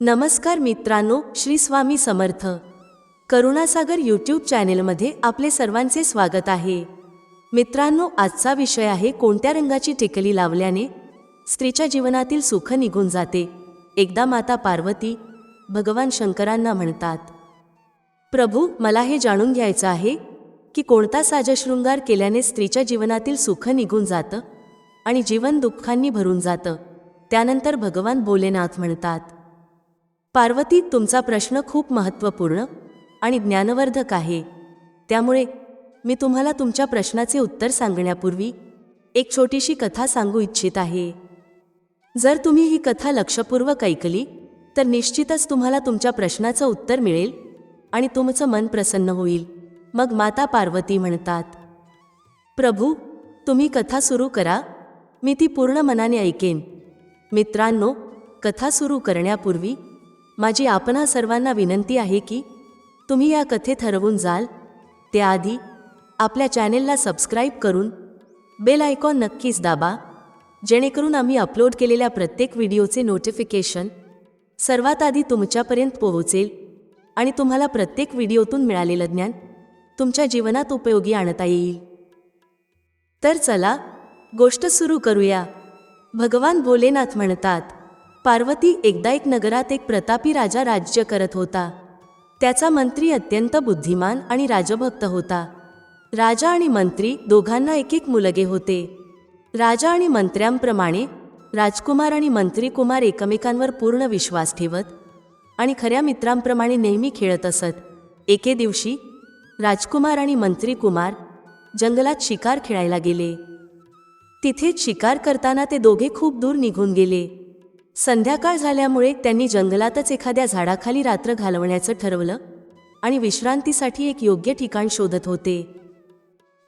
नमस्कार मित्रांनो श्री स्वामी समर्थ. करुणासागर यूट्यूब चॅनेलमध्ये आपले सर्वांचे स्वागत आहे. मित्रांनो आजचा विषय आहे कोणत्या रंगाची टिकली लावल्याने स्त्रीच्या जीवनातील सुख निघून जाते. एकदा माता पार्वती भगवान शंकरांना म्हणतात प्रभू मला हे जाणून घ्यायचं आहे की कोणता साजशृंगार केल्याने स्त्रीच्या जीवनातील सुख निघून जातं आणि जीवन दुःखांनी भरून जातं. त्यानंतर भगवान भोलेनाथ म्हणतात पार्वती तुमचा प्रश्न खूप महत्त्वपूर्ण आणि ज्ञानवर्धक आहे. त्यामुळे मी तुम्हाला तुमच्या प्रश्नाचे उत्तर सांगण्यापूर्वी एक छोटीशी कथा सांगू इच्छित आहे. जर तुम्ही ही कथा लक्षपूर्वक ऐकली तर निश्चितच तुम्हाला तुमच्या प्रश्नाचं उत्तर मिळेल आणि तुमचं मन प्रसन्न होईल. मग माता पार्वती म्हणतात प्रभू तुम्ही कथा सुरू करा. मी ती पूर्ण मनाने ऐकेन. मित्रांनो कथा सुरू करण्यापूर्वी माझी आपणा सर्वांना विनंती आहे की तुम्ही या कथेत ठरवून जाल? त्याआधी आपल्या चॅनेलला सबस्क्राईब करून बेल आयकॉन नक्कीच दाबा जेणेकरून आम्ही अपलोड केलेल्या प्रत्येक व्हिडिओचे नोटिफिकेशन सर्वात आधी तुमच्यापर्यंत पोहोचेल आणि तुम्हाला प्रत्येक व्हिडिओतून मिळालेलं ज्ञान तुमच्या जीवनात उपयोगी आणता येईल. तर चला गोष्ट सुरू करूया. भगवान भोलेनाथ म्हणतात पार्वती एकदा एक नगरात एक प्रतापी राजा राज्य करत होता. त्याचा मंत्री अत्यंत बुद्धिमान आणि राजभक्त होता. राजा आणि मंत्री दोघांना एक एक मुलगे होते. राजा आणि मंत्र्यांप्रमाणे राजकुमार आणि मंत्रीकुमार एकमेकांवर पूर्ण विश्वास ठेवत आणि खऱ्या मित्रांप्रमाणे नेहमी खेळत असत. एके दिवशी राजकुमार आणि मंत्री कुमार जंगलात शिकार खेळायला गेले. तिथेच शिकार करताना ते दोघे खूप दूर निघून गेले. संध्याकाळ झाल्यामुळे त्यांनी जंगलातच एखाद्या झाडाखाली रात्र घालवण्याचं ठरवलं आणि विश्रांतीसाठी एक योग्य ठिकाण शोधत होते.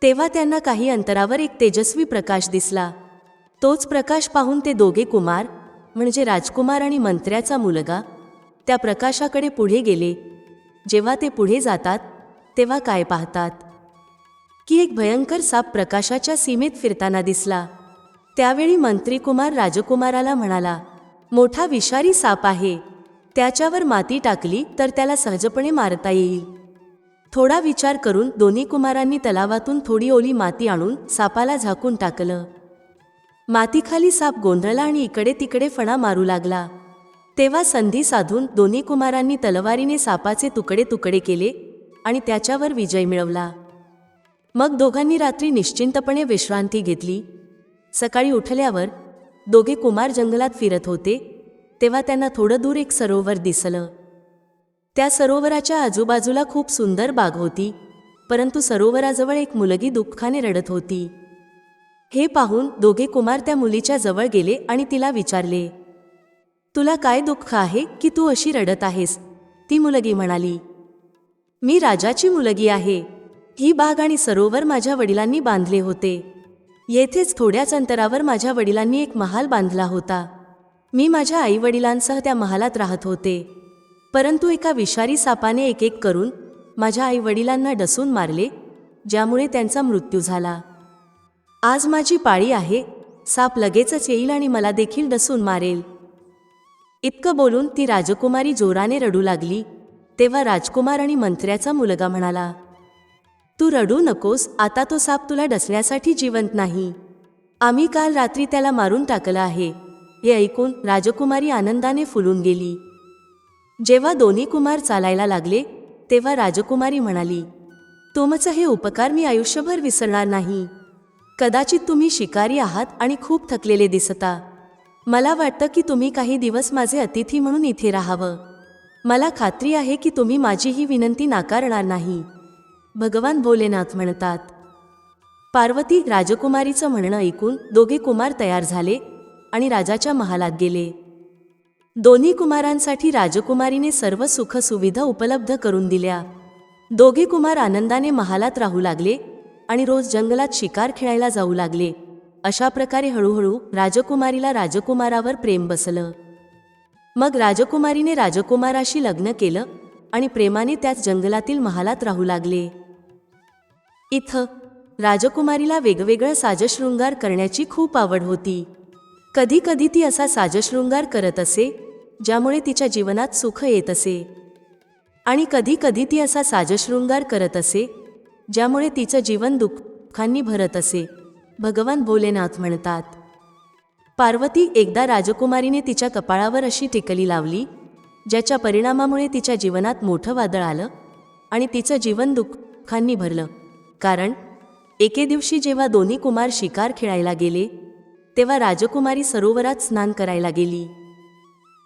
तेव्हा त्यांना काही अंतरावर एक तेजस्वी प्रकाश दिसला. तोच प्रकाश पाहून ते दोघे कुमार म्हणजे राजकुमार आणि मंत्र्याचा मुलगा त्या प्रकाशाकडे पुढे गेले. जेव्हा ते पुढे जातात तेव्हा काय पाहतात? की एक भयंकर साप प्रकाशाच्या सीमेत फिरताना दिसला. त्यावेळी मंत्रीकुमार राजकुमाराला म्हणाला मोठा विषारी साप आहे. त्याच्यावर माती टाकली तर त्याला सहजपणे मारता येईल. थोडा विचार करून दोन्ही कुमारांनी तलावातून थोडी ओली माती आणून सापाला झाकून टाकलं. मातीखाली साप गोंधळला आणि इकडे तिकडे फणा मारू लागला. तेव्हा संधी साधून दोन्ही कुमारांनी तलवारीने सापाचे तुकडे तुकडे केले आणि त्याच्यावर विजय मिळवला. मग दोघांनी रात्री निश्चिंतपणे विश्रांती घेतली. सकाळी उठल्यावर दोघे कुमार जंगलात फिरत होते तेव्हा त्यांना थोडं दूर एक सरोवर दिसलं. त्या सरोवराच्या आजूबाजूला खूप सुंदर बाग होती परंतु सरोवराजवळ एक मुलगी दुःखाने रडत होती. हे पाहून दोघे कुमार त्या मुलीच्या जवळ गेले आणि तिला विचारले तुला काय दुःख आहे की तू अशी रडत आहेस? ती मुलगी म्हणाली मी राजाची मुलगी आहे. ही बाग आणि सरोवर माझ्या वडिलांनी बांधले होते. येथेच थोड्याच अंतरावर माझ्या वडिलांनी एक महाल बांधला होता. मी माझ्या आईवडिलांसह त्या महालात राहत होते. परंतु एका विषारी सापाने एक एक करून माझ्या आईवडिलांना डसून मारले ज्यामुळे त्यांचा मृत्यू झाला. आज माझी पाळी आहे साप लगेचच येईल आणि मला देखील डसून मारेल. इतकं बोलून ती राजकुमारी जोराने रडू लागली तेव्हा राजकुमार आणि मंत्र्याचा मुलगा म्हणाला तू रडू नकोस आता तो साप तुला डसण्यासाठी जिवंत नाही. आम्ही काल रात्री त्याला मारून टाकलं आहे. हे ऐकून राजकुमारी आनंदाने फुलून गेली. जेव्हा दोन्ही कुमार चालायला लागले तेव्हा राजकुमारी म्हणाली तुमचं हे उपकार मी आयुष्यभर विसरणार नाही. कदाचित तुम्ही शिकारी आहात आणि खूप थकलेले दिसता. मला वाटतं की तुम्ही काही दिवस माझे अतिथी म्हणून इथे राहावं. मला खात्री आहे की तुम्ही माझी ही विनंती नाकारणार नाही. भगवान भोलेनाथ म्हणतात. पार्वती राजकुमारीचं म्हणणं ऐकून दोघे कुमार तयार झाले आणि राजाच्या महालात गेले. दोन्ही कुमारांसाठी राजकुमारीने सर्व सुखसुविधा उपलब्ध करून दिल्या. दोघे कुमार आनंदाने महालात राहू लागले आणि रोज जंगलात शिकार खेळायला जाऊ लागले. अशा प्रकारे हळूहळू राजकुमारीला राजकुमारावर प्रेम बसलं. मग राजकुमारीने राजकुमाराशी लग्न केलं आणि प्रेमाने त्याच जंगलातील महालात राहू लागले. इथं राजकुमारीला वेगवेगळं साजशृंगार करण्याची खूप आवड होती. कधी कधी ती असा साजशृंगार करत असे ज्यामुळे तिच्या जीवनात सुख येत असे. आणि कधी कधी ती असा साजशृंगार करत असे ज्यामुळे तिचं जीवन दुःखांनी भरत असे भगवान भोलेनाथ म्हणतात. पार्वती एकदा राजकुमारीने तिच्या कपाळावर अशी टिकली लावली ज्याच्या परिणामामुळे तिच्या जीवनात मोठं वादळ आलं आणि तिचं जीवन दुःखांनी भरलं. कारण एके दिवशी जेव्हा दोन्ही कुमार शिकार खेळायला गेले तेव्हा राजकुमारी सरोवरात स्नान करायला गेली.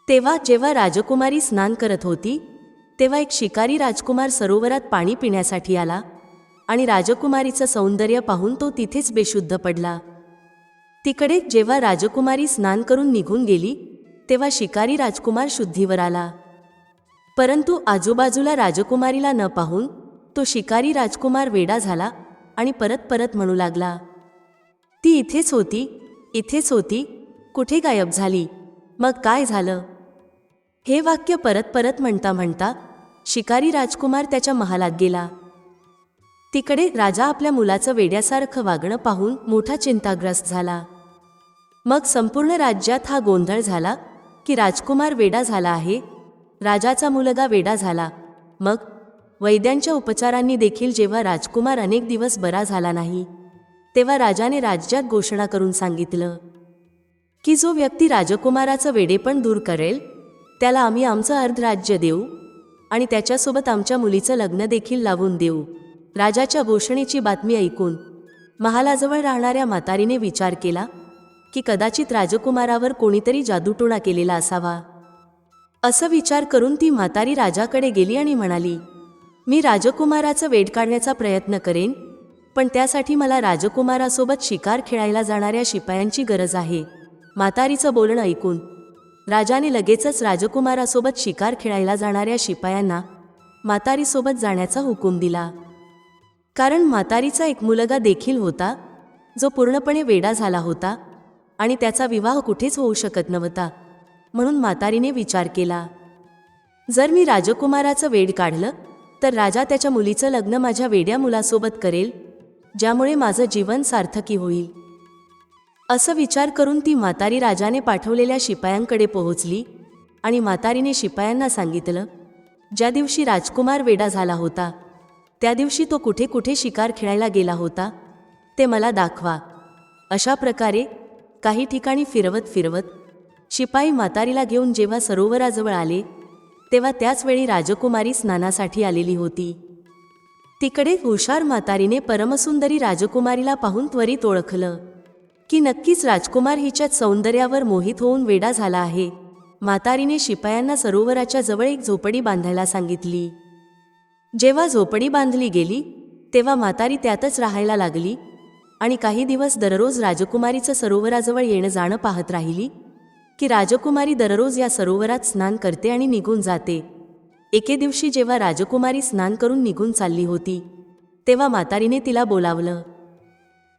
तेव्हा जेव्हा राजकुमारी स्नान करत होती तेव्हा एक शिकारी राजकुमार सरोवरात पाणी पिण्यासाठी आला आणि राजकुमारीचं सौंदर्य पाहून तो तिथेच बेशुद्ध पडला. तिकडे जेव्हा राजकुमारी स्नान करून निघून गेली तेव्हा शिकारी राजकुमार शुद्धीवर आला. परंतु आजूबाजूला राजकुमारीला न पाहून तो शिकारी राजकुमार वेडा झाला आणि परत परत म्हणू लागला ती इथेच होती इथेच होती कुठे गायब झाली मग काय झालं? हे वाक्य परत परत म्हणता म्हणता शिकारी राजकुमार त्याच्या महालात गेला. तिकडे राजा आपल्या मुलाचं वेड्यासारखं वागणं पाहून मोठा चिंताग्रस्त झाला. मग संपूर्ण राज्यात हा गोंधळ झाला की राजकुमार वेडा झाला आहे. राजाचा मुलगा वेडा झाला. मग? वैद्यांच्या उपचारांनी देखील जेव्हा राजकुमार अनेक दिवस बरा झाला नाही तेव्हा राजाने राज्यात घोषणा करून सांगितलं की जो व्यक्ती राजकुमाराचं वेडेपण दूर करेल त्याला आम्ही आमचं अर्धराज्य देऊ आणि त्याच्यासोबत आमच्या मुलीचं लग्न देखील लावून देऊ. राजाच्या घोषणेची बातमी ऐकून महालाजवळ राहणाऱ्या म्हातारीने विचार केला की कदाचित राजकुमारावर कोणीतरी जादूटोणा केलेला असावा. असं विचार करून ती म्हातारी राजाकडे गेली आणि म्हणाली मी राजकुमाराचं वेड काढण्याचा प्रयत्न करेन पण त्यासाठी मला राजकुमारासोबत शिकार खेळायला जाणाऱ्या शिपायांची गरज आहे. म्हातारीचं बोलणं ऐकून. राजाने लगेचच राजकुमारासोबत शिकार खेळायला जाणाऱ्या शिपायांना म्हातारीसोबत जाण्याचा हुकूम दिला. कारण म्हातारीचा एक मुलगा देखील होता जो पूर्णपणे वेडा झाला होता आणि त्याचा विवाह कुठेच होऊ शकत नव्हता. म्हणून म्हातारीने विचार केला जर मी राजकुमाराचं वेड काढलं तर राजा त्याच्या मुलीचं लग्न माझ्या वेड्या मुलासोबत करेल ज्यामुळे माझं जीवन सार्थकी होईल. असं विचार करून ती म्हातारी राजाने पाठवलेल्या शिपायांकडे पोहोचली आणि म्हातारीने शिपायांना सांगितलं ज्या दिवशी राजकुमार वेडा झाला होता त्या दिवशी तो कुठे कुठे शिकार खेळायला गेला होता ते मला दाखवा. अशा प्रकारे काही ठिकाणी फिरवत फिरवत शिपाई म्हातारीला घेऊन जेव्हा सरोवराजवळ आले तेव्हा त्याचवेळी राजकुमारी स्नानासाठी आलेली होती. तिकडे हुशार म्हातारीने परमसुंदरी राजकुमारीला पाहून त्वरित ओळखलं की नक्कीच राजकुमार हिच्यात सौंदर्यावर मोहित होऊन वेडा झाला आहे म्हातारीने शिपायांना सरोवराच्या जवळ एक झोपडी बांधायला सांगितली. जेव्हा झोपडी बांधली गेली तेव्हा म्हातारी त्यातच राहायला लागली आणि काही दिवस दररोज राजकुमारीचं सरोवराजवळ येणं जाणं पाहत राहिली की राजकुमारी दररोज या सरोवरात स्नान करते आणि निघून जाते. एके दिवशी जेव्हा राजकुमारी स्नान करून निघून चालली होती तेव्हा म्हातारीने तिला बोलावलं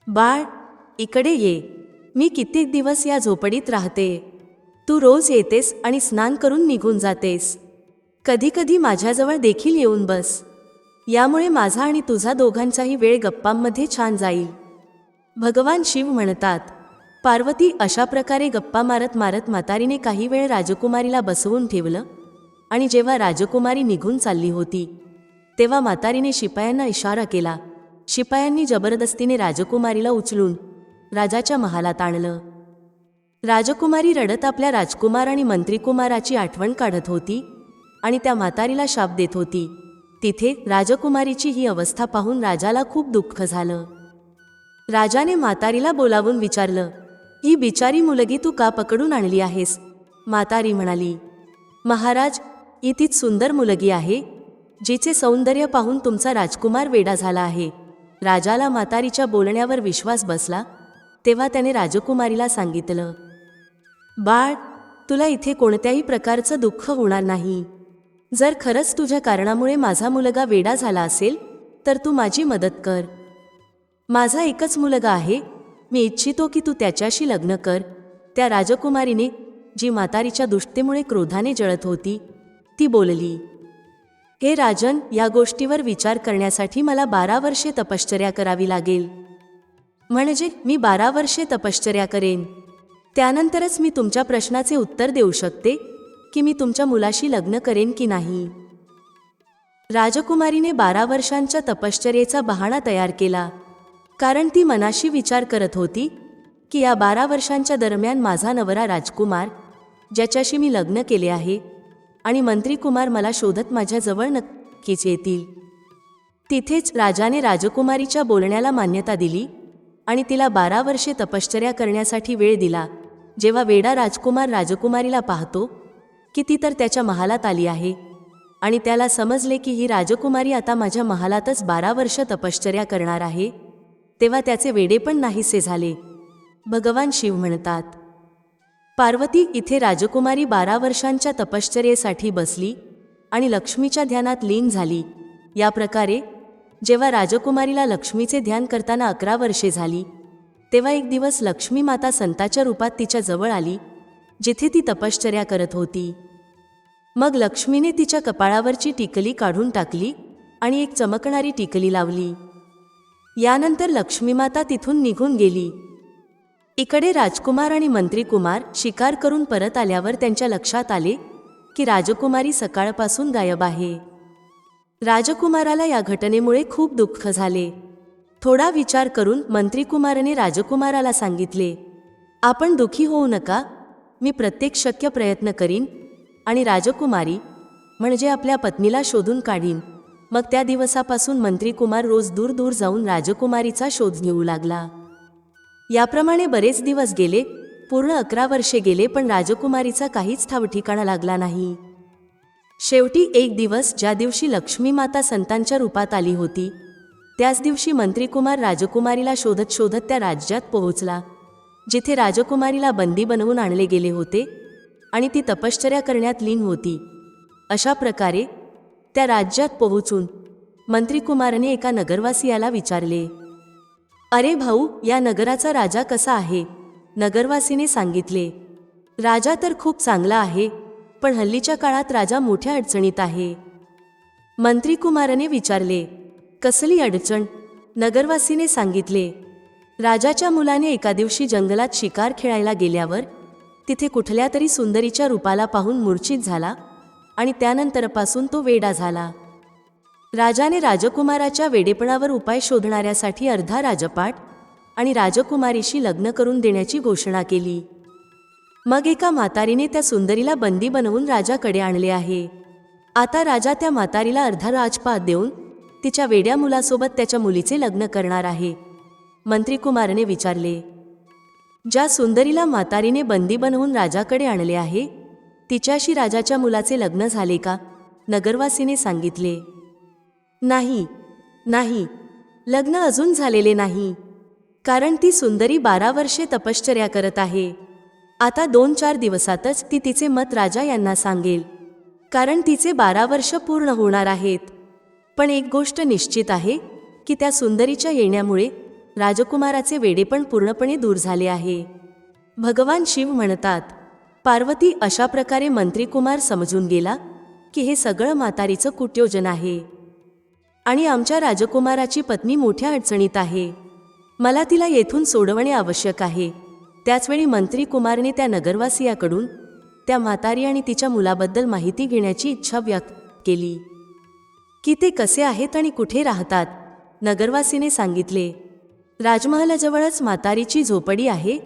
बाळ इकडे ये. मी कित्येक दिवस या झोपडीत राहते. तू रोज येतेस आणि स्नान करून निघून जातेस. कधीकधी माझ्याजवळ देखील येऊन बस. यामुळे माझा आणि तुझा दोघांचाही वेळ गप्पांमध्ये छान जाईल. भगवान शिव म्हणतात पार्वती अशा प्रकारे गप्पा मारत मारत म्हातारीने काही वेळ राजकुमारीला बसवून ठेवलं आणि जेव्हा राजकुमारी निघून चालली होती तेव्हा म्हातारीने शिपायांना इशारा केला. शिपायांनी जबरदस्तीने राजकुमारीला उचलून राजाच्या महालात आणलं. राजकुमारी रडत आपल्या राजकुमार आणि मंत्रीकुमाराची आठवण काढत होती आणि त्या म्हातारीला शाप देत होती. तिथे राजकुमारीची ही अवस्था पाहून राजाला खूप दुःख झालं. राजाने म्हातारीला बोलावून विचारलं ही बिचारी मुलगी तू का पकडून आणली आहेस? म्हातारी म्हणाली महाराज ही तीच सुंदर मुलगी आहे जिचे सौंदर्य पाहून तुमचा राजकुमार वेडा झाला आहे. राजाला म्हातारीच्या बोलण्यावर विश्वास बसला तेव्हा त्याने राजकुमारीला सांगितलं बाळ तुला इथे कोणत्याही प्रकारचं दुःख होणार नाही. जर खरंच तुझ्या कारणामुळे माझा मुलगा वेडा झाला असेल तर तू माझी मदत कर. माझा एकच मुलगा आहे. मी इच्छितो की तू त्याच्याशी लग्न कर. त्या राजकुमारीने जी म्हातारीच्या दुष्टेमुळे क्रोधाने जळत होती ती बोलली हे राजन या गोष्टीवर विचार करण्यासाठी मला बारा वर्षे तपश्चर्या करावी लागेल. म्हणजे मी बारा वर्षे तपश्चर्या करेन. त्यानंतरच मी तुमच्या प्रश्नाचे उत्तर देऊ शकते की मी तुमच्या मुलाशी लग्न करेन की नाही. राजकुमारीने बारा वर्षांच्या तपश्चर्येचा बहाणा तयार केला. कारण ती मनाशी विचार करत होती की या बारा वर्षांच्या दरम्यान माझा नवरा राजकुमार ज्याच्याशी मी लग्न केले आहे आणि मंत्रीकुमार मला शोधत माझ्याजवळ नक्कीच येतील. तिथेच राजाने राजकुमारीच्या बोलण्याला मान्यता दिली आणि तिला बारा वर्षे तपश्चर्या करण्यासाठी वेळ दिला जेव्हा वेडा राजकुमार राजकुमारीला पाहतो की ती तर त्याच्या महालात आली आहे आणि त्याला समजले की ही राजकुमारी आता माझ्या महालातच बारा वर्ष तपश्चर्या करणार आहे तेव्हा त्याचे वेडे पण नाहीसे झाले. भगवान शिव म्हणतात पार्वती इथे राजकुमारी बारा वर्षांच्या तपश्चर्येसाठी बसली आणि लक्ष्मीच्या ध्यानात लीन झाली. या प्रकारे जेव्हा राजकुमारीला लक्ष्मीचे ध्यान करताना अकरा वर्षे झाली तेव्हा एक दिवस लक्ष्मी माता संताच्या रूपात तिच्या जवळ आली जिथे ती तपश्चर्या करत होती. मग लक्ष्मीने तिच्या कपाळावरची टिकली काढून टाकली आणि एक चमकणारी टिकली लावली. यानंतर लक्ष्मीमाता तिथून निघून गेली. इकडे राजकुमार आणि मंत्री कुमार शिकार करून परत आल्यावर त्यांच्या लक्षात आले की राजकुमारी सकाळपासून गायब आहे. राजकुमाराला या घटनेमुळे खूप दुःख झाले. थोडा विचार करून मंत्रीकुमाराने राजकुमाराला सांगितले आपण दुखी होऊ नका. मी प्रत्येक शक्य प्रयत्न करीन आणि राजकुमारी म्हणजे आपल्या पत्नीला शोधून काढीन. मग त्या दिवसापासून मंत्री कुमार रोज दूर दूर जाऊन राजकुमारीचा शोध घेऊ लागला. याप्रमाणे बरेच दिवस गेले पूर्ण अकरा वर्षे गेले पण राजकुमारीचा काहीच ठाव ठिकाणा लागला नाही. शेवटी एक दिवस ज्या दिवशी लक्ष्मी माता संतांच्या रूपात आली होती त्याच दिवशी मंत्रीकुमार राजकुमारीला शोधत शोधत त्या राज्यात पोहोचला जिथे राजकुमारीला बंदी बनवून आणले गेले होते आणि ती तपश्चर्या करण्यात लीन होती. अशा प्रकारे त्या राज्यात पोहोचून मंत्रीकुमारने एका नगरवासियाला विचारले अरे भाऊ या नगराचा राजा कसा आहे? नगरवासीने सांगितले राजा तर खूप चांगला आहे पण हल्लीच्या काळात राजा मोठ्या अडचणीत आहे. मंत्रीकुमारने विचारले कसली अडचण? नगरवासीने सांगितले राजाच्या मुलाने एका दिवशी जंगलात शिकार खेळायला गेल्यावर तिथे कुठल्या तरी सुंदरीच्या रूपाला पाहून मूर्छित झाला आणि त्यानंतरपासून तो वेडा झाला. राजाने राजकुमाराच्या वेडेपणावर उपाय शोधणाऱ्यासाठी अर्धा राजपाट आणि राजकुमारीशी लग्न करून देण्याची घोषणा केली. मग एका म्हातारीने त्या सुंदरीला बंदी बनवून राजाकडे आणले आहे. आता राजा त्या म्हातारीला अर्धा राजपाट देऊन तिच्या वेड्या मुलासोबत त्याच्या मुलीचे लग्न करणार आहे. मंत्रीकुमारने विचारले ज्या सुंदरीला म्हातारीने बंदी बनवून राजाकडे आणले आहे तिच्याशी राजाच्या मुलाचे लग्न झाले का? नगरवासीने सांगितले नाही नाही लग्न अजून झालेले नाही. कारण ती सुंदरी बारा वर्षे तपश्चर्या करत आहे. आता दोन चार दिवसातच ती तिचे मत राजा यांना सांगेल. कारण तिचे बारा वर्ष पूर्ण होणार आहेत. पण एक गोष्ट निश्चित आहे की त्या सुंदरीच्या येण्यामुळे राजकुमाराचे वेडेपण पूर्णपणे दूर झाले आहे. भगवान शिव म्हणतात पार्वती अशा प्रकारे मंत्रीकुमार समजून गेला की हे सगळं म्हातारीचं कुट्योजन आहे. आणि आमच्या राजकुमाराची पत्नी मोठ्या अडचणीत आहे. मला तिला येथून सोडवणे आवश्यक आहे. त्याचवेळी मंत्रीकुमारने त्या नगरवासियाकडून त्या म्हातारी आणि तिच्या मुलाबद्दल माहिती घेण्याची इच्छा व्यक्त केली. की ते कसे आहेत आणि कुठे राहतात नगरवासीने सांगितले. राजमहालाजवळच म्हातारीची झोपडी आहे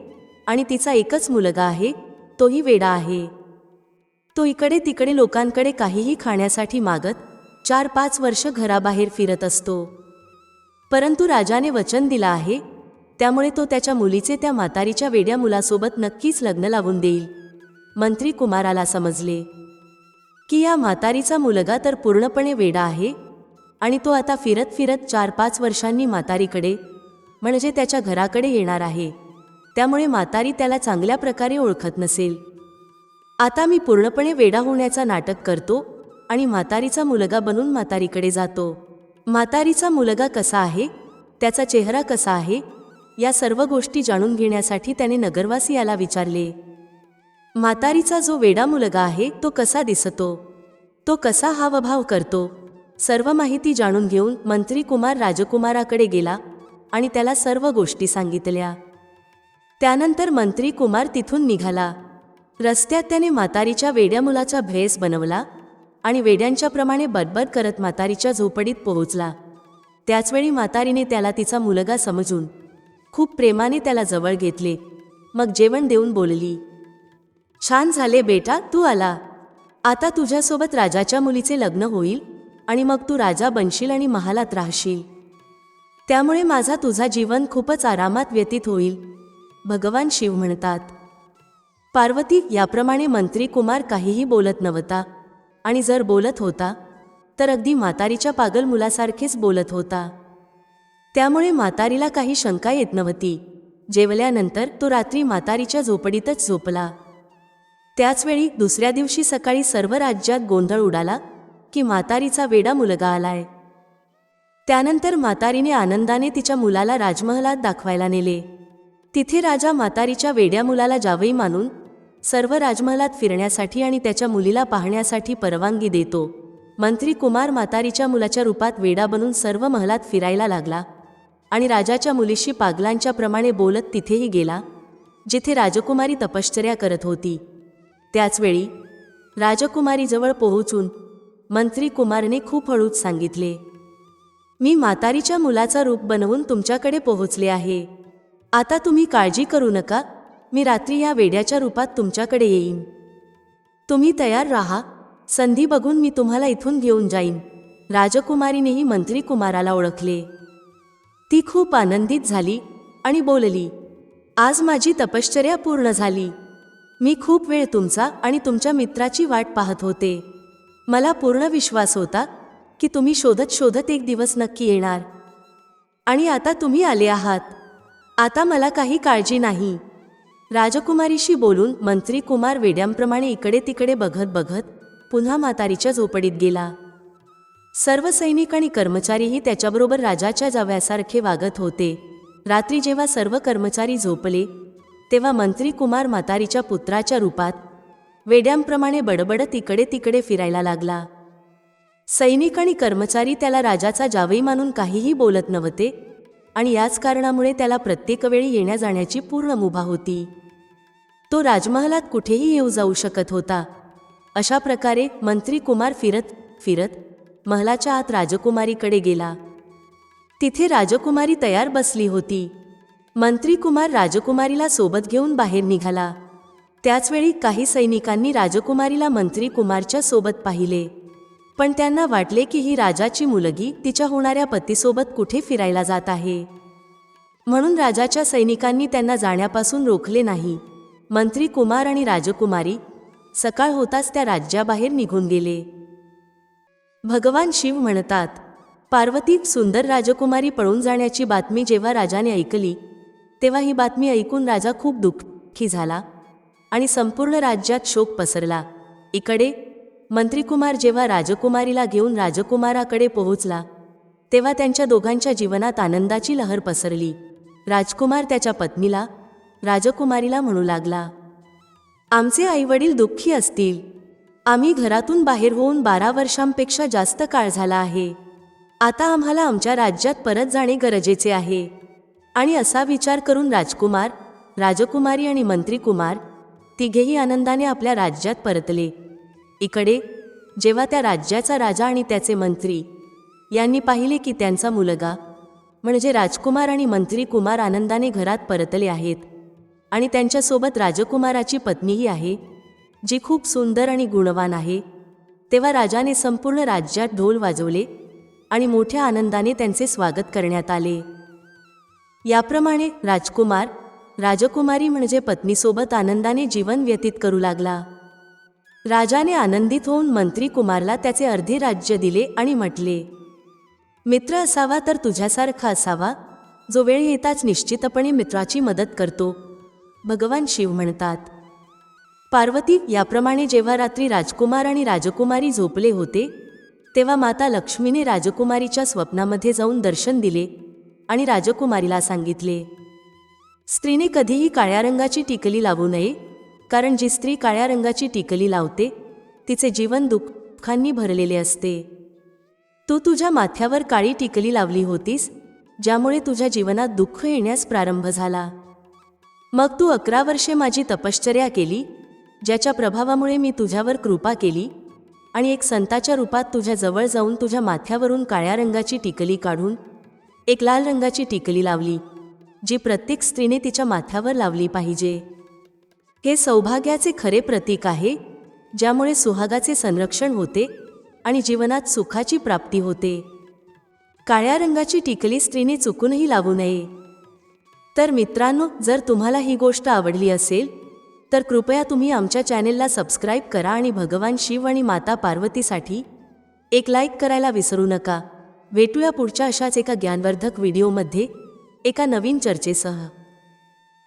आणि तिचा एकच मुलगा आहे तोही वेडा आहे. तो इकडे तिकडे लोकांकडे काहीही खाण्यासाठी मागत चार पाच वर्ष घराबाहेर फिरत असतो. परंतु राजाने वचन दिला आहे त्यामुळे तो त्याच्या मुलीचे त्या म्हातारीच्या वेड्या मुलासोबत नक्कीच लग्न लावून देईल. मंत्री कुमाराला समजले. की या म्हातारीचा मुलगा तर पूर्णपणे वेडा आहे आणि तो आता फिरत फिरत चार पाच वर्षांनी म्हातारीकडे म्हणजे त्याच्या घराकडे येणार आहे. त्यामुळे म्हातारी त्याला चांगल्या प्रकारे ओळखत नसेल. आता मी पूर्णपणे वेडा होण्याचा नाटक करतो आणि म्हातारीचा मुलगा बनून म्हातारीकडे जातो. म्हातारीचा मुलगा कसा आहे? त्याचा चेहरा कसा आहे? या सर्व गोष्टी जाणून घेण्यासाठी त्याने नगरवासियाला विचारले. म्हातारीचा जो वेडा मुलगा आहे तो कसा दिसतो? तो कसा हावभाव करतो? सर्व माहिती जाणून घेऊन मंत्री कुमार राजकुमाराकडे गेला आणि त्याला सर्व गोष्टी सांगितल्या. त्यानंतर मंत्री कुमार तिथून निघाला. रस्त्यात त्याने म्हातारीच्या वेड्या मुलाचा भेस बनवला आणि वेड्यांच्या प्रमाणे बडबड करत म्हातारीच्या झोपडीत पोहोचला. त्याचवेळी म्हातारीने त्याला तिचा मुलगा समजून खूप प्रेमाने त्याला जवळ घेतले. मग जेवण देऊन बोलली छान झाले बेटा तू आला. आता तुझ्यासोबत राजाच्या मुलीचे लग्न होईल आणि मग तू राजा बनशील आणि महालात राहशील. त्यामुळे माझा तुझा जीवन खूपच आरामात व्यतीत होईल. भगवान शिव म्हणतात पार्वती याप्रमाणे मंत्री कुमार काहीही बोलत नव्हता आणि जर बोलत होता तर अगदी म्हातारीच्या पागल मुलासारखेच बोलत होता. त्यामुळे म्हातारीला काही शंका येत नव्हती. जेवल्यानंतर तो रात्री म्हातारीच्या झोपडीतच झोपला. त्याचवेळी दुसऱ्या दिवशी सकाळी सर्व राज्यात गोंधळ उडाला की म्हातारीचा वेडा मुलगा आलाय. त्यानंतर म्हातारीने आनंदाने तिच्या मुलाला राजमहलात दाखवायला नेले. तिथे राजा म्हातारीच्या वेड्या मुलाला जावई मानून सर्व राजमहलात फिरण्यासाठी आणि त्याच्या मुलीला पाहण्यासाठी परवानगी देतो. मंत्री कुमार म्हातारीच्या मुलाच्या रूपात वेडा बनून सर्व महलात फिरायला लागला आणि राजाच्या मुलीशी पागलांच्या प्रमाणे बोलत तिथेही गेला जिथे राजकुमारी तपश्चर्या करत होती. त्याचवेळी राजकुमारीजवळ पोहोचून मंत्री कुमारने खूप हळूच सांगितले मी म्हातारीच्या मुलाचा रूप बनवून तुमच्याकडे पोहोचले आहे. आता तुम्ही काळजी करू नका. मी रात्री या वेड्याच्या रूपात तुमच्याकडे येईन. तुम्ही तयार राहा. संधी बघून मी तुम्हाला इथून घेऊन जाईन. राजकुमारीनेही मंत्री कुमाराला ओळखले. ती खूप आनंदित झाली आणि बोलली आज माझी तपश्चर्या पूर्ण झाली. मी खूप वेळ तुमचा आणि तुमच्या मित्राची वाट पाहत होते. मला पूर्ण विश्वास होता की तुम्ही शोधत शोधत एक दिवस नक्की येणार. आणि आता तुम्ही आले आहात. आता मला काही काळजी नाही. राजकुमारीशी बोलून मंत्री कुमार वेड्यांप्रमाणे इकडे तिकडे बघत बघत पुन्हा म्हातारीच्या झोपडीत गेला. सर्व सैनिक आणि कर्मचारीही त्याच्याबरोबर राजाच्या जाव्यासारखे वागत होते. रात्री जेव्हा सर्व कर्मचारी झोपले तेव्हा मंत्री कुमार म्हातारीच्या पुत्राच्या रूपात वेड्यांप्रमाणे बडबडत इकडे तिकडे फिरायला लागला. सैनिक आणि कर्मचारी त्याला राजाचा जावई मानून काहीही बोलत नव्हते आणि याच कारणामुळे त्याला प्रत्येक वेळी येण्या जाण्याची पूर्ण मुभा होती. तो राजमहालात कुठेही येऊ जाऊ शकत होता. अशा प्रकारे मंत्री कुमार फिरत फिरत महलाच्या आत राजकुमारीकडे गेला. तिथे राजकुमारी तयार बसली होती. मंत्री कुमार राजकुमारीला सोबत घेऊन बाहेर निघाला. त्याचवेळी काही सैनिकांनी राजकुमारीला मंत्री कुमारच्या सोबत पाहिले. पण त्यांना वाटले की ही राजाची मुलगी तिच्या होणाऱ्या पतीसोबत कुठे फिरायला जात आहे. म्हणून राजाच्या सैनिकांनी त्यांना जाण्यापासून रोखले नाही. मंत्री कुमार आणि राजकुमारी सकाळ होताच त्या राज्याबाहेर निघून गेले. भगवान शिव म्हणतात पार्वती सुंदर राजकुमारी पळून जाण्याची बातमी जेव्हा राजाने ऐकली तेव्हा ही बातमी ऐकून राजा खूप दुःखी झाला आणि संपूर्ण राज्यात शोक पसरला. इकडे मंत्रीकुमार जेव्हा राजकुमारीला घेऊन राजकुमाराकडे पोहोचला तेव्हा त्यांच्या दोघांच्या जीवनात आनंदाची लहर पसरली. राजकुमार त्याच्या पत्नीला राजकुमारीला म्हणू लागला आमचे आईवडील दुःखी असतील. आम्ही घरातून बाहेर होऊन बारा वर्षांपेक्षा जास्त काळ झाला आहे. आता आम्हाला आमच्या राज्यात परत जाणे गरजेचे आहे. आणि असा विचार करून राजकुमार राजकुमारी आणि मंत्रीकुमार तिघेही आनंदाने आपल्या राज्यात परतले. इकडे जेव्हा त्या राज्याचा राजा आणि त्याचे मंत्री यांनी पाहिले की त्यांचा मुलगा म्हणजे राजकुमार आणि मंत्री कुमार आनंदाने घरात परतले आहेत आणि त्यांच्यासोबत राजकुमाराची पत्नीही आहे जी खूप सुंदर आणि गुणवान आहे तेव्हा राजाने संपूर्ण राज्यात ढोल वाजवले आणि मोठ्या आनंदाने त्यांचे स्वागत करण्यात आले. याप्रमाणे राजकुमार राजकुमारी म्हणजे पत्नीसोबत आनंदाने जीवन व्यतीत करू लागला. राजाने आनंदित होऊन मंत्री कुमारला त्याचे अर्धे राज्य दिले आणि म्हटले मित्र असावा तर तुझ्यासारखा असावा. जो वेळ येताच निश्चितपणे मित्राची मदत करतो. भगवान शिव म्हणतात पार्वती याप्रमाणे जेव्हा रात्री राजकुमार आणि राजकुमारी झोपले होते तेव्हा माता लक्ष्मीने राजकुमारीच्या स्वप्नामध्ये जाऊन दर्शन दिले आणि राजकुमारीला सांगितले स्त्रीने कधीही काळ्या रंगाची टिकली लावू नये कारण जी स्त्री काळ्या रंगाची टिकली लावते तिचे जीवन दुःखांनी भरलेले असते. तू तुझ्या माथ्यावर काळी टिकली लावली होतीस ज्यामुळे तुझ्या जीवनात दुःख येण्यास प्रारंभ झाला. मग तू अकरा वर्षे माझी तपश्चर्या केली ज्याच्या प्रभावामुळे मी तुझ्यावर कृपा केली आणि एक संताच्या रूपात तुझ्या जवळ जाऊन तुझ्या माथ्यावरून काळ्या रंगाची टिकली काढून एक लाल रंगाची टिकली लावली जी प्रत्येक स्त्रीने तिच्या माथ्यावर लावली पाहिजे. हे सौभाग्याचे खरे प्रतीक आहे ज्यामुळे सुहागाचे संरक्षण होते आणि जीवनात सुखाची प्राप्ती होते. काळ्या रंगाची टिकली स्त्रीने चुकूनही लावू नये. तर मित्रांनो जर तुम्हाला ही गोष्ट आवडली असेल तर कृपया तुम्ही आमच्या चॅनेलला सबस्क्राईब करा आणि भगवान शिव आणि माता पार्वतीसाठी एक लाईक करायला विसरू नका. भेटूया पुढच्या अशाच एका ज्ञानवर्धक व्हिडिओमध्ये एका नवीन चर्चेसह.